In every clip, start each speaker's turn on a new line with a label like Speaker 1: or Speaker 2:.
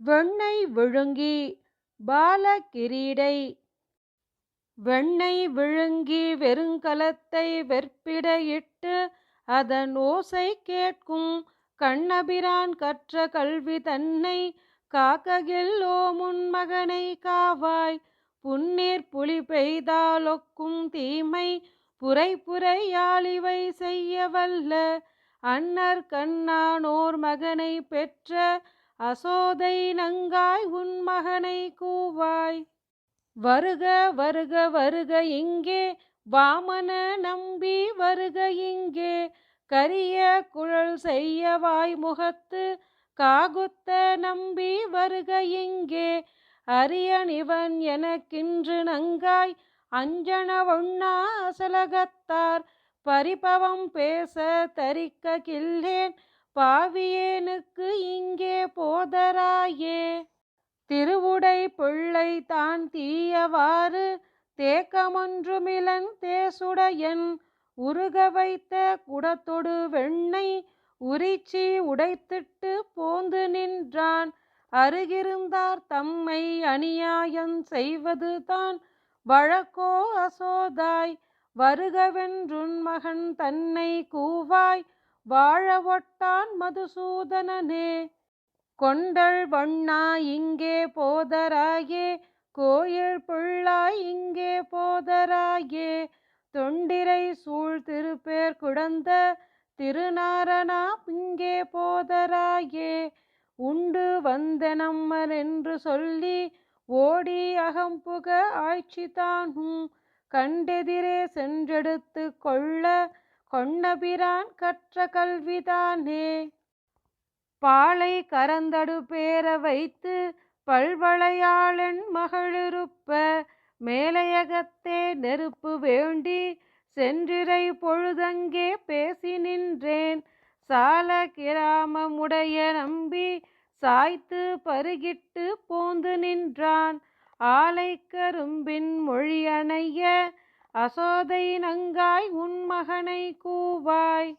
Speaker 1: வெண்ணெய் விழுங்கி பாலகிரீடை. வெண்ணெய் விழுங்கி வெறுங்கலத்தை வெற்பிடையிட்டு அதன் ஓசை கேட்கும் கண்ணபிரான் கற்ற கல்வி தன்னை காக்ககில்லோ முன்மகனை காவாய். புன்னீர் புலி பெய்தாலொக்கும் தீமை புரை புரையாளிவை செய்ய வல்ல. அன்னர் கண்ணானோர் மகனை பெற்ற அசோதை நங்காய் உன் மகனை கூவாய். வருக வருக வருக இங்கே. வாமன நம்பி வருக இங்கே. கரிய குழல் செய்ய வாய் முகத்து. காகுத்த நம்பி வருக இங்கே. அரியனிவன் எனக்கின்று நங்காய். அஞ்சனவுண்ணா அசலகத்தார். பரிபவம் பேச தரிக்க கில்லேன். பாவியேனுக்கு இங்கே போதராயே. திருவுடை பிள்ளை தான் தீயவாறு தேக்கமொன்றுமிலன் தேசுடையன். உருக வைத்த குடத்தொடு வெண்ணெய் உரிச்சி உடைத்திட்டு போந்து நின்றான். அருகிருந்தார் தம்மை அநியாயம் செய்வது தான். வழக்கோ அசோதாய் வருகவென்றுன் மகன் தன்னை கூவாய். வாழ ஒட்டான் மதுசூதனனே கொண்டல் வண்ணா இங்கே போதராயே கோயில் புள்ளாய் இங்கே போதராயே தொண்டிரை சூழ் திருப்பேர் குடந்த திருநாரணா இங்கே போதராயே உண்டு வந்தனம்மர் என்று சொல்லி ஓடி அகம்புக ஆய்ச்சி தானும் கண்டெதிரே சென்றெடுத்து கொள்ள கொண்டபிரான் கற்ற கல்விதானே. பாலை கரந்தடு பேர வைத்து பல்வளையாளன் மகளிருப்ப மேலையகத்தே நெருப்பு வேண்டி சென்றிரை பொழுதங்கே பேசி நின்றேன். சால கிராமமுடைய நம்பி சாய்த்து பருகிட்டு போந்து நின்றான். ஆலை கரும்பின் மொழியணைய அசோதை நங்காய் உன் மகனை கூவாய்.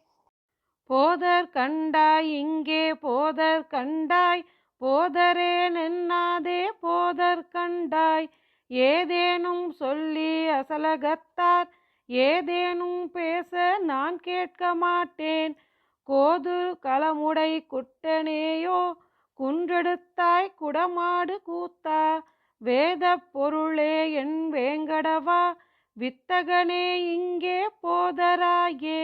Speaker 1: போதர் கண்டாய் இங்கே போதர் கண்டாய். போதரே நின்னாதே போதர் கண்டாய். ஏதேனும் சொல்லி அசலகத்தார். ஏதேனும் பேச நான் கேட்க மாட்டேன். கோது களமுடை குட்டனேயோ? குன்றெடுத்தாய் குடமாடு கூத்தா? வேத பொருளே என் வேங்கடவா? வித்தகனே இங்கே போதராயே.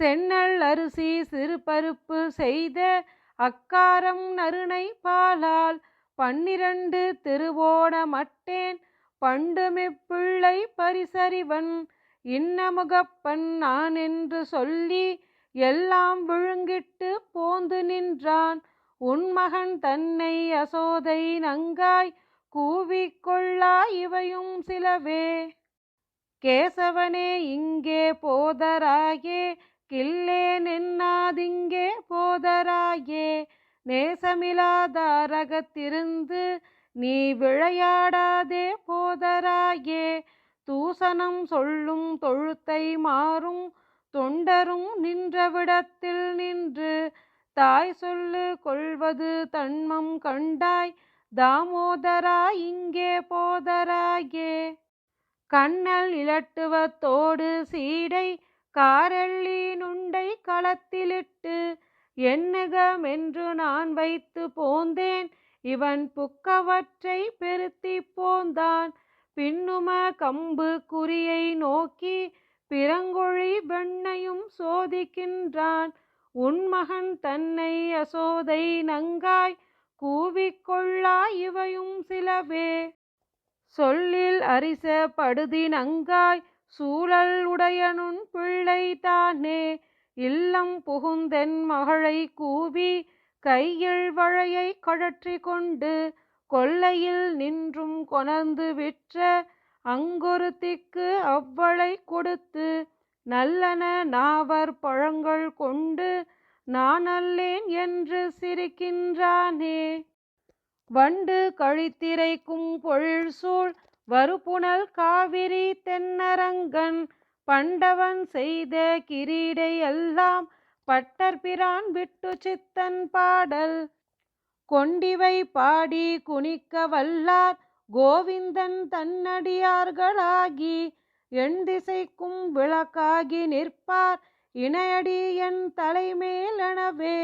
Speaker 1: சென்னல் அரிசி சிறுபருப்பு செய்த அக்காரம் நறுணை பாலால் பன்னிரண்டு திருவோண மட்டேன் பண்டுமிப்பிள்ளை பரிசறிவன் இன்னமுகப்பன் நான் என்று சொல்லி எல்லாம் விழுங்கிட்டு போந்து நின்றான். உன்மகன் தன்னை அசோதை நங்காய் கூவிக்கொள்ளா இவையும் சிலவே. கேசவனே இங்கே போதராயே கில்லே நின்னாதிங்கே போதராயே நேசமிலாதாரகத்திருந்து நீ விளையாடாதே போதராயே தூசனம் சொல்லும் தொழுத்தை மாறும் தொண்டரும் நின்றவிடத்தில் நின்று தாய் சொல்லு கொள்வது தன்மம் கண்டாய் தாமோதரா இங்கே போதராயே. கண்ணல் இலட்டுவத்தோடு சீடை காரள்ளி நுண்டை களத்திலிட்டு எண்ணுகமென்று நான் வைத்து போந்தேன் இவன் புக்கவற்றை பெருத்தி போந்தான். பின்னும கம்பு குறியை நோக்கி பிறங்கொழி வெண்ணையும் சோதிக்கின்றான். உன்மகன் தன்னை அசோதை நங்காய் கூவிக்கொள்ளா இவையும் சிலவே. சொல்லில் அரிச படுதி நங்காய் சூழல் உடையனுன் பிள்ளை தானே. இல்லம் புகுந்தென் மகளை கூவி கையில் வழையை கழற்றி கொண்டு கொல்லையில் நின்றும் கொணர்ந்து விற்ற அங்கொருத்திக்கு அவ்வளை கொடுத்து நல்லன நாவர் பழங்கள் கொண்டு நான் அல்லேன் என்று சிரிக்கின்றானே. வண்டு கழித்திரைக்கும் பொழில் சூழ் காவிரி தென்னரங்கன் பண்டவன் செய்த கிரீடை எல்லாம் பட்டர்பிரான் விட்டு சித்தன் பாடல். கொண்டிவை பாடி குனிக்க வல்லார் கோவிந்தன் தன்னடியார்களாகி எண் திசைக்கும் விளக்காகி நிற்பார் இணையடி என் தலைமேலெனவே